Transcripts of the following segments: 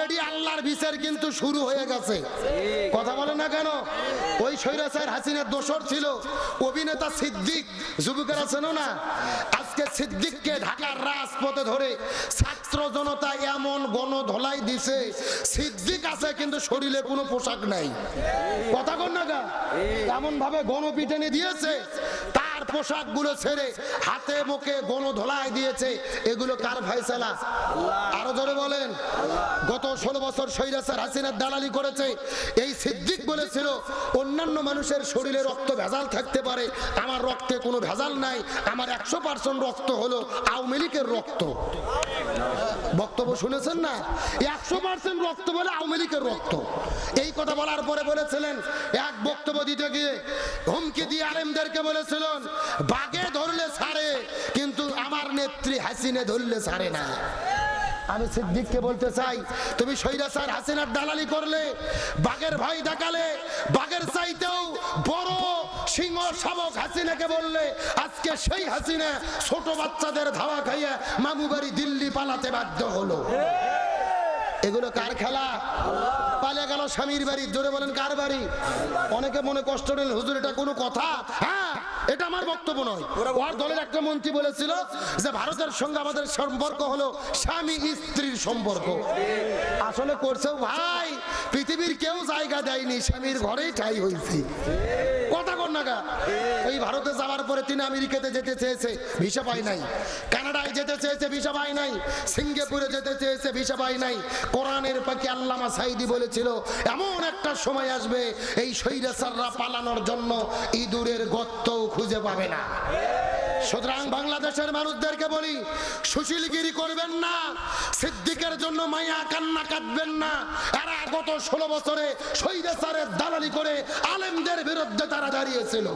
Already আল্লাহর বিচার কিন্তু শুরু হয়ে গেছে। কথা বলে না কেন? ওই স্বৈরাচার হাসিনার দোসর ছিল। অভিনেতা সিদ্দিক যুবকেরা চেনো না আজকে সিদ্দিককে ঢাকার রাজপথে ধরে ছাত্র জনতা এমন গণ ধলাই দিছে। সিদ্দিক আছে কিন্তু শরীরে কোনো পোশাক নাই। কথা কন না গা? এমন ভাবে গণপিটানি দিয়েছে। তার পোশাকগুলো ছেড়ে হাতে মুখে গণ ধলাই দিয়েছে। এগুলো কার ফাইসালা আরও জোরে বলেন। গত ষোলো বছর সৈরাসার হাসিনার দালালি করেছে। এই সিদ্দিক বলেছিল, অন্যান্য মানুষের শরীরে রক্ত ভেজাল থাকতে পারে। আমার রক্তে কোনো ভেজাল নাই। আমার একশো পার্সেন্ট রক্ত হলো আওয়ামী লীগের রক্ত। বক্তব্য শুনেছেন না? একশো পার্সেন্ট রক্ত বলে আওয়ামী লীগের রক্ত। এই কথা বলার পরে বলেছিলেন, এক বক্তব্য দিতে গিয়ে হুমকি দিয়ে আলেমদেরকে বলেছিলেন, বাগে ধরলে ছাড়ে কিন্তু আমার নেত্রী হাসিনে ধরলে ছাড়ে না। আমি সিদ্দিককে বলতে চাই, তুমি সৈরাসার হাসিনার দালালি করলে বাঘের ভয় দেখালে বাঘের চাইতেও বড় সিংহ শাবক হাসিনাকে বললে, আজকে সেই হাসিনা ছোট বাচ্চাদের ধাওয়া খাইয়ে মামু বাড়ি দিল্লি পালাতে বাধ্য হলো। এগুলো কার খেলা? পালে গেল স্বামীর বাড়ি, জোরে বলেন কার বাড়ি? অনেকে মনে কষ্ট নিল হুজুর, এটা কোনো কথা? হ্যাঁ এটা আমার বক্তব্য নয়। ওর দলের একটা মন্ত্রী বলেছিল যে ভারতের সঙ্গে আমাদের সম্পর্ক হলো স্বামী স্ত্রীর সম্পর্ক। আসলে করছেও ভাই, পৃথিবীর কেউ জায়গা দেয়নি, স্বামীর ঘরেই ঠাই হয়েছে। ভিসা নাই। যেতে চেয়েছে, ভিসা পায় নাই। কোরআনের বলেছিল, এমন একটা সময় আসবে, এই সৈরাসাররা পালানোর জন্য ইঁদুরের গত্তও খুঁজে পাবে না। সুতরাং বাংলাদেশের মানুষদেরকে বলি, সুশীলগিরি করবেন না, সিদ্দিকের জন্য মায়া কান্না কাঁদবেন না। এরা গত ষোলো বছরে সৈরাসারের দালালি করে আলেমদের বিরুদ্ধে তারা দাঁড়িয়েছিল।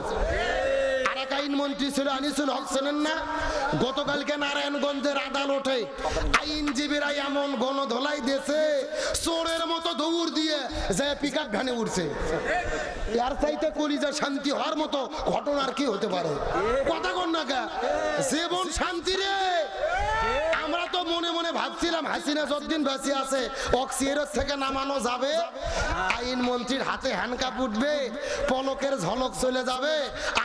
আরেক আইন মন্ত্রী ছিল আনিসুল হক ছিলেন না। গতকালকে নারায়ণগঞ্জের আদালতে আইনজীবীরা এমন গণ ধলাই দিয়েছে, চোরের মতো দৌড় দিয়ে যে পিক আপ ভ্যানে উঠছে। এর চাইতে কলিজা শান্তি হওয়ার মতো ঘটনার কি হতে পারে? কথা কন না জীবন শান্তি রে! মনে মনে ভাবছিলাম, হাসিনা যতদিন বেঁচে আছে অক্সিয়ের থেকে নামানো যাবে। আইন মন্ত্রীর হাতে হ্যান্ডকাপ উঠবে, পলকের ঝলক চলে যাবে।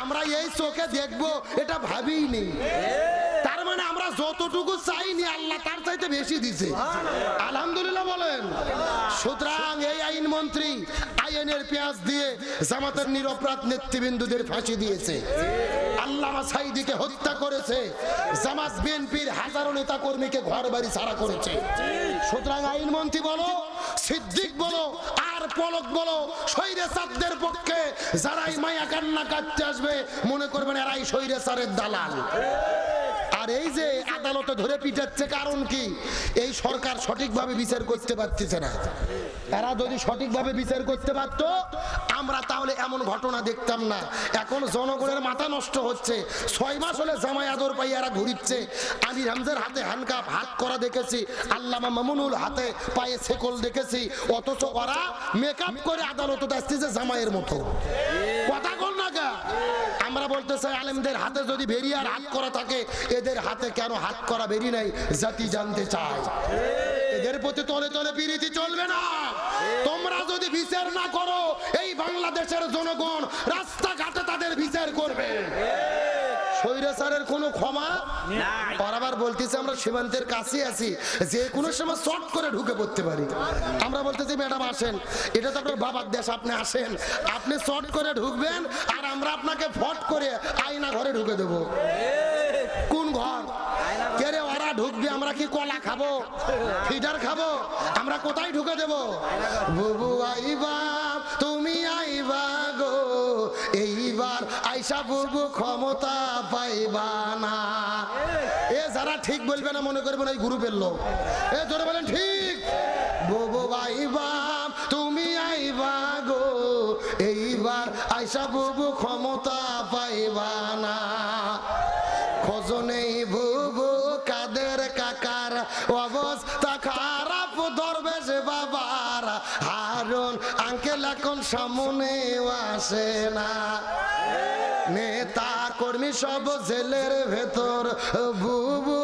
আমরা এই চোখে দেখব, এটা ভাবিনি তার মানে আমরা যতটুকু চাইনি, আল্লাহ তার চাইতে বেশি দিছে। আলহামদুলিল্লাহ বলেন। সুতরাং এই আইন মন্ত্রী আইনের পেঁয়াজ দিয়ে জামাতের নিরপরাধ নেতৃবৃন্দুদের ফাঁসি দিয়েছে। সাইদিকে হত্যা করেছে। জামাত বিএনপির হাজারো নেতা কর্মীকে ঘর বাড়ি ছাড়া করেছে। সুতরাং আইনমন্ত্রী বলো, সিদ্দিক বলো, আর এই যে আদালতে ধরে কারণ কি? এই সরকার সঠিকভাবে বিচার করতে পারতেছে না। এরা যদি সঠিকভাবে বিচার করতে পারতো আমরা তাহলে এমন ঘটনা দেখতাম না। এখন জনগণের মাথা নষ্ট হচ্ছে। ছয় মাস হলে জামাই আদর পাই এরা ঘুরিচ্ছে। আমি হামজার হাতে হ্যান্ডকাপ হাত করা দেখেছি। আল্লামা মামুনুল হাতে পায়ে সেকল দেখেছি। অথচ ওরা মেকআপ করে আদালতে আসতেছে জামাইয়ের মতো। কথা কল না গা। আমরা বলতে চাই, আলেমদের হাতে যদি বেরিয়ে আর হাত করা থাকে, এদের হাতে কেন হাত করা বেরিয়ে নাই? জাতি জানতে চায়। এদের প্রতি তলে তলে পিরিতি চলবে না। তোমরা যদি বিচার না করো এই বাংলাদেশের জনগণ রাস্তাঘাটে তাদের বিচার করবে। স্বৈরাচারের কোনো ক্ষমা? বারবার বলতেছে আমরা সীমান্তের কাছে আছি। যে কোনো সময় শর্ট করে ঢুকে পড়তে পারি। আমরা বলতেছি ম্যাডাম আসেন। এটা তো আপনার বাবার দেশ আপনি আসেন। আপনি শর্ট করে ঢুকবেন আর আমরা আপনাকে ফট করে আয়না ঘরে ঢুকে দেবো। ঢুকবে, আমরা কি কলা খাব? ফিডার খাব? আমরা কোথায় ঢুকে দেব? বুবু আইবা, তুমি আইবা গো। এইবার আইসা বুবু ক্ষমতা পাইবা না। এ যারা ঠিক বলবে না, মনে করবেন এই গ্রুপের লোক। এ জোরে বলেন, ঠিক। বুবু আইবা, তুমি আইবা গো। এইবার আইসা বুবু ক্ষমতা পাইবা না। খোঁজ নেই হারুন, আঙ্কেল এখন সামনে আসে না। নেতা কর্মী সব জেলের ভেতর, বুবু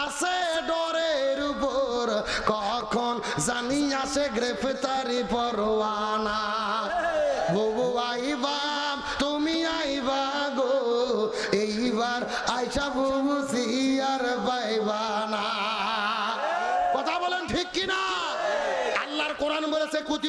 আছে ডরের উপর। কখন জানি আসে গ্রেফতারি পরোয়ানা। বুবু আইবাম তুমি আইবা গো। এইবার আইসা বুবু, সিয়ার পাইবানা কথা বলেন ঠিক কিনা আল্লাহর কোরআন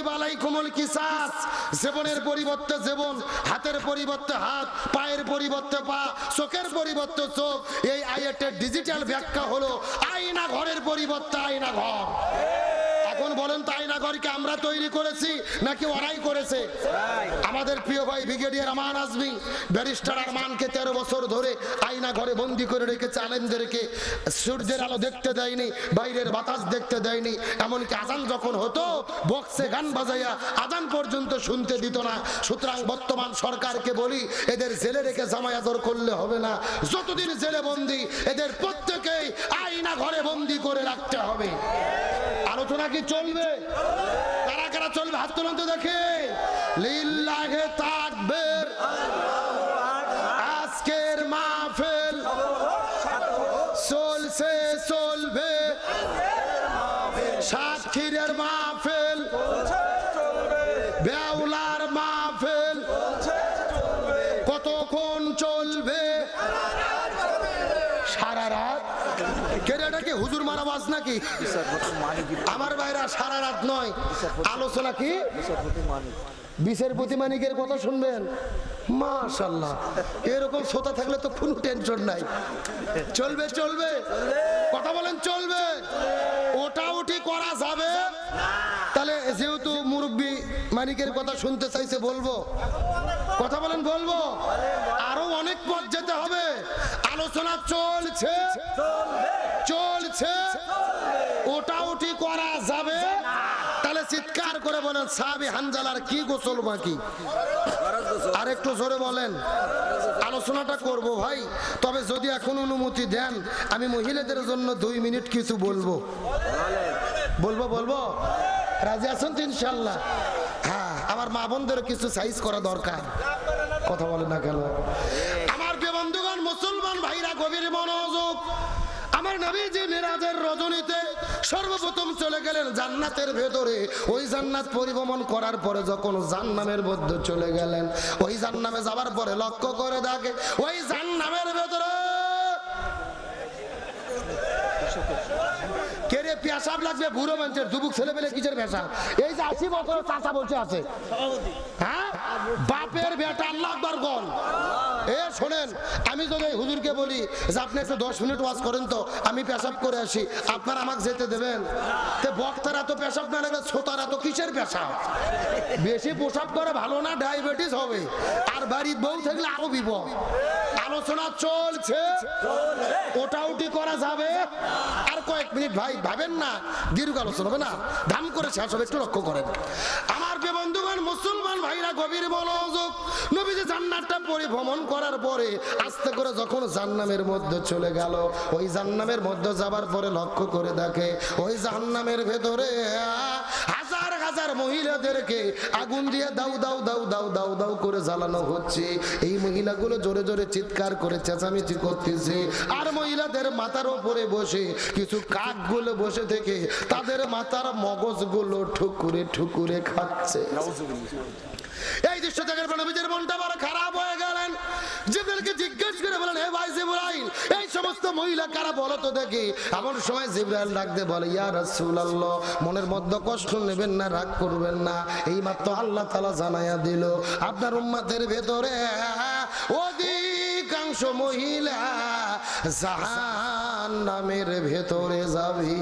বলেছে কোমল কিসাস। জীবনের পরিবর্তে জীবন, হাতের পরিবর্তে হাত, পায়ের পরিবর্তে পা, চোখের পরিবর্তে চোখ। এই আয়াতের ডিজিটাল ব্যাখ্যা হলো আয়না ঘরের পরিবর্তে আয়না ঘর। এখন বলেন তো আয়না ঘরকে আমরা তৈরি করেছি নাকি ওরাই করেছে? আমাদের প্রিয় ভাই ব্রিগেডিয়ার আমান আজমি, ব্যারিস্টার আরমানকে তেরো বছর ধরে আয়না ঘরে বন্দি করে রেখেছে, আলেমদেরকে সূর্যের আলো দেখতে দেয়নি, বাইরের বাতাস দেখতে দেয়নি, এমনকি আজান যখন হতো, বক্সে গান বাজাইয়া আজান পর্যন্ত শুনতে দিত না। সুতরাং বর্তমান সরকারকে বলি, এদের জেলে রেখে জামায়াতর করলে হবে না। যতদিন জেলে বন্দি, এদের প্রত্যেকেই আয়না ঘরে বন্দি করে রাখতে হবে। আলোচনা কি চলবে? কারা কারা চলবে? হাত তুলন্ত দেখে। লিল্লাহে তাকবের। আজকের মাহফিল চলছে, চলবে। সাতক্ষীরের মাহফিল কেরাটা কি হুজুর মারা বাস নাকি? আমার বাইরা সারা রাত নয়। আলোচনা কি? বিশের প্রতি মানিকের কথা শুনবেন? মাশাল্লাহ এরকম শ্রোতা থাকলে তো কোনো টেনশন নাই। চলবে চলবে। কথা বলেন চলবে। ওটা উঠি করা যাবে। তাহলে যেহেতু মুরব্বী মানিকের কথা শুনতে চাইছে বলব। কথা বলেন বলব। আরও অনেক পথ যেতে হবে। আলোচনা চলছে। চলছে। ওটা উঠি করা যাবে। তাহলে চিৎকার করে বলেন, সাহাবি হানজালার কি গোসল বাকি? আর একটু জোরে বলেন, আলোচনাটা করব ভাই। তবে যদি এখন অনুমতি দেন, আমি মহিলাদের জন্য দুই মিনিট কিছু বলব। বলব বলব? রাজি আছেন তো ইনশাল্লাহ হ্যাঁ আমার মা বোনদের কিছু সাইজ করা দরকার। কথা বলে না কেন? আমার নবীজি মিরাজের রজনীতে সর্বপ্রথম চলে গেলেন জান্নাতের ভেতরে। ওই জান্নাত পরিভ্রমণ করার পরে যখন জান্নামের মধ্যে চলে গেলেন, ওই জান্নামে যাবার পরে লক্ষ্য করে দেখে, ওই জান্নামের ভেতরে কেরে পেশাব লাগবে, বুড়ো মানুষের, যুবক ছেলে পেলে কিসের পেশাব? এই যে আশি বছর চাষা বসে আছে। হ্যাঁ? বাপের বেটা আল্লাহ আকবার গল এ, শোনেন, আমি যদি হুজুরকে বলি যে আপনি একটু দশ মিনিট ওয়াজ করেন তো, আমি পেশাব করে আসি, আপনার আমাকে যেতে দেবেন? তে বক্তারা তো পেশাব না লাগলে শ্রোতারা তো কিসের পেশাব? বেশি পোশাক করে ভালো না, ডায়াবেটিস হবে। আর বাড়ির বউ থাকলে আরও বিপদ। আলোচনা চলছে। ওটা উটি করা যাবে। আর কয়েক মিনিট ভাই ভাবেন না, দীর্ঘ আলোচনা হবে না। ধাম করে শেষ হবে, একটু লক্ষ্য করেন। আমার প্রিয় বন্ধুগণ, মুসলমান ভাইরা, গভীর মনোযোগ। নবীজি জান্নাতটা পরিভ্রমণ করার পরে আস্তে করে যখন জান্নামের মধ্যে চলে গেল, ওই জান্নামের মধ্যে যাবার পরে লক্ষ্য করে দেখে, ওই জান্নামের ভেতরে হাজার মহিলাদেরকে আগুন দিয়ে দাউ দাউ দাউ দাউ দাউ দাউ করে জ্বালানো হচ্ছে। এই মহিলাগুলো জোরে জোরে চিৎকার করে চেঁচামেচি করতেছে। আর মহিলাদের মাথার ওপরে বসে কিছু কাকগুলো বসে থেকে তাদের মাথার মগজগুলো ঠুকুরে ঠুকুরে খাচ্ছে। এই দৃশ্য দেখার পর নবীজির মনটা বড় খারাপ হয়ে গেলেন। জিব্রাইলকে জিজ্ঞেস করে বলেন, হে ভাই জিব্রাইল এই সমস্ত মহিলা কারা বলো তো দেখি? এমন সময় জিব্রাইল ডাকতে বলে, ইয়া রাসূলুল্লাহ, মনের মধ্যে কষ্ট নেবেন না, রাগ করবেন না। এই মাত্র আল্লাহ তাআলা জানায়া দিল, আপনার উম্মতের ভেতরে অধিকাংশ মহিলা জাহান্নামের ভেতরে যাবে।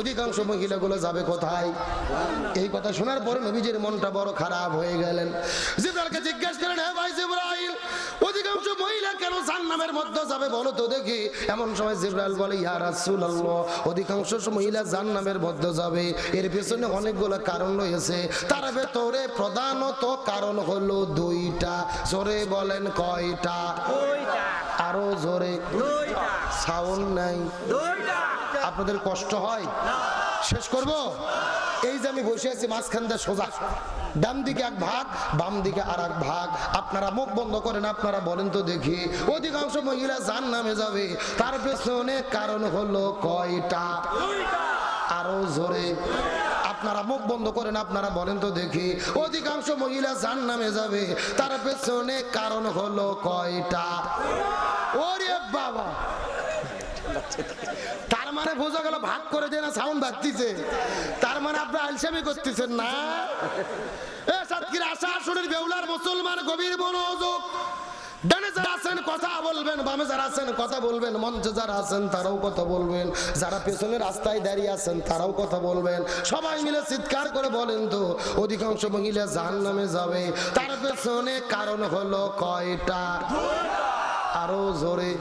অধিকাংশ মহিলাগুলো যাবে কোথায়? এই কথা শোনার পরে নবীজির মনটা বড় খারাপ হয়ে গেলেন। জিব্রাইলকে জিজ্ঞেস করেন হ্যাঁ ভাই জিব্রাইল মহিলা কেন জান্নামের মধ্যে যাবে বলো তো দেখি? এমন সময় জিব্রাইল বলে ইয়া রাসূলুল্লাহ অধিকাংশ মহিলা জান্নামের মধ্যে যাবে। এর পেছনে অনেকগুলো কারণ রয়েছে। তার ভেতরে প্রধানত কারণ হলো দুইটা। জোরে বলেন কয়টা? আরও জোরে। সাউন্ড নাই। আপনাদের কষ্ট হয়? শেষ করব? এই যে আমি বসে আছি মাঝখান দিয়ে সোজা। ডান দিকে এক ভাগ বাম দিকে আর এক ভাগ। আপনারা মুখ বন্ধ করেন আপনারা বলেন তো দেখি। অধিকাংশ মহিলা যার নামে যাবে। তার পেছনে কারণ হলো কয়টা? আরও জোরে। আপনারা মুখ বন্ধ করেন আপনারা বলেন তো দেখি। অধিকাংশ মহিলা জান নামে যাবে। তার পেছনে কারণ হলো কয়টা? ওরে বাবা! তার মানে বোঝা গেল ভাগ করে না সাউন্ড তার মানে আপনি আলসামি করতেছেন না। এ আশা বেউলার মুসলমান গভীর মনোযোগ। তারাও কথা বলবেন। যারা পেছনে রাস্তায় দাঁড়িয়ে আছেন, তারাও কথা বলবেন। সবাই মিলে চিৎকার করে বলেন তো, অধিকাংশ মহিলা জাহান নামে যাবে। তার পেছনে কারণ হলো কয়টা? আরও জোরে।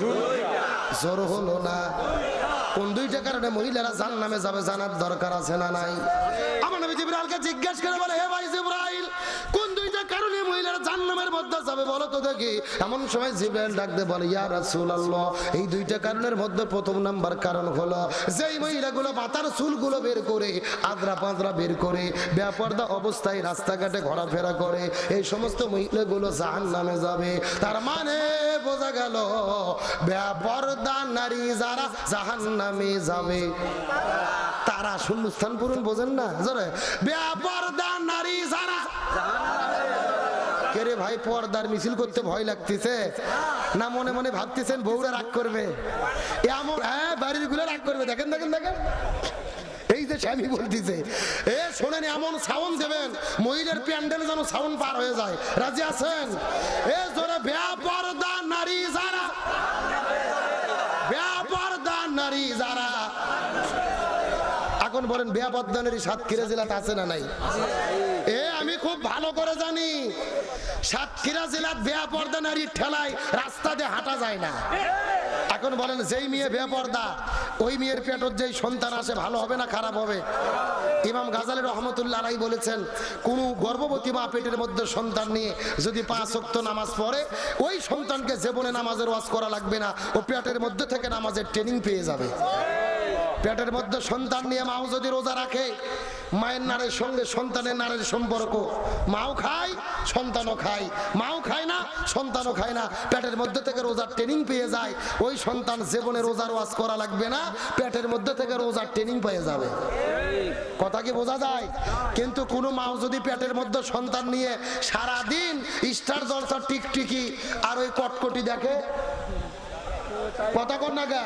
জোর হলো না। কোন দুইটা কারণে মহিলারা জান নামে যাবে জানার দরকার আছে না নাই? আমার নবী জিব্রাইলকে জিজ্ঞেস করে বলে, হে ভাই জিব্রাইল মধ্যে যাবে বলো তো দেখি। এমন সময় জিব্রাইল ডাকতে বলে, ইয়া এই দুইটা কারণের মধ্যে প্রথম নাম্বার কারণ হলো, যেই মহিলাগুলো চুলগুলো বের করে, আদ্রা বের করে, বেপর্দা অবস্থায় রাস্তাঘাটে ঘোরাফেরা করে, এই সমস্ত মহিলাগুলো জাহান্নামে যাবে। তার মানে বোঝা গেল, বেপর্দা নারী যারা জাহান্নামে যাবে। তারা শূন্যস্থান পূরণ বোঝেন না, জোরে। বেপর্দা নারী যারা কেরে ভাই পর্দার মিছিল করতে ভয় লাগতেছে। না মনে মনে ভাবতেছেন বউরা রাগ করবে। এমন হ্যাঁ বাড়িরগুলো রাগ করবে। দেখেন দেখেন দেখেন। এই যে স্বামী বলতেছে, এ, শোনেন, এমন সাউন্ড দেবেন, মহিলার প্যান্ডেলে যেন সাউন্ড পার হয়ে যায়। রাজি আছেন? এ, জোরে, বেপর্দা নারী যারা বেপর্দা নারী যারা এখন বলেন বেপর্দা নারী সাতক্ষীরা জেলাতে আছে না নাই? এ, আমি খুব ভালো করে জানি। সাতক্ষীরা জেলার বেপর্দা নারীর ঠেলায় রাস্তা দিয়ে হাঁটা যায় না। এখন বলেন যেই মেয়ে বেপর্দা ওই মেয়ের পেটর যেই সন্তান আসে, ভালো হবে না খারাপ হবে? ইমাম গাজালি রহমতুল্লাহ আলাই বলেছেন, কোন গর্ভবতী মা পেটের মধ্যে সন্তান নিয়ে যদি পাঁচ অক্ত নামাজ পড়ে, ওই সন্তানকে জীবনে নামাজের ওয়াজ করা লাগবে না। ও পেটের মধ্যে থেকে নামাজের ট্রেনিং পেয়ে যাবে। পেটের মধ্যে সন্তান নিয়ে মাও যদি রোজা রাখে, মায়ের নারের সঙ্গে সন্তানের নারের সম্পর্ক। মাও খায়, সন্তানও খায়। মাও খায় না, সন্তানও খায় না। পেটের মধ্যে থেকে রোজার ট্রেনিং পেয়ে যায়। ওই সন্তান জীবনে রোজার ওয়াজ করা লাগবে না, পেটের মধ্যে থেকে রোজার ট্রেনিং পেয়ে যাবে। কথা কি বোঝা যায়? কিন্তু কোনো মাও যদি পেটের মধ্যে সন্তান নিয়ে সারা দিন স্টার জলসা টিকটিকি আর ওই কটকটি দেখে, কথা কর না গা।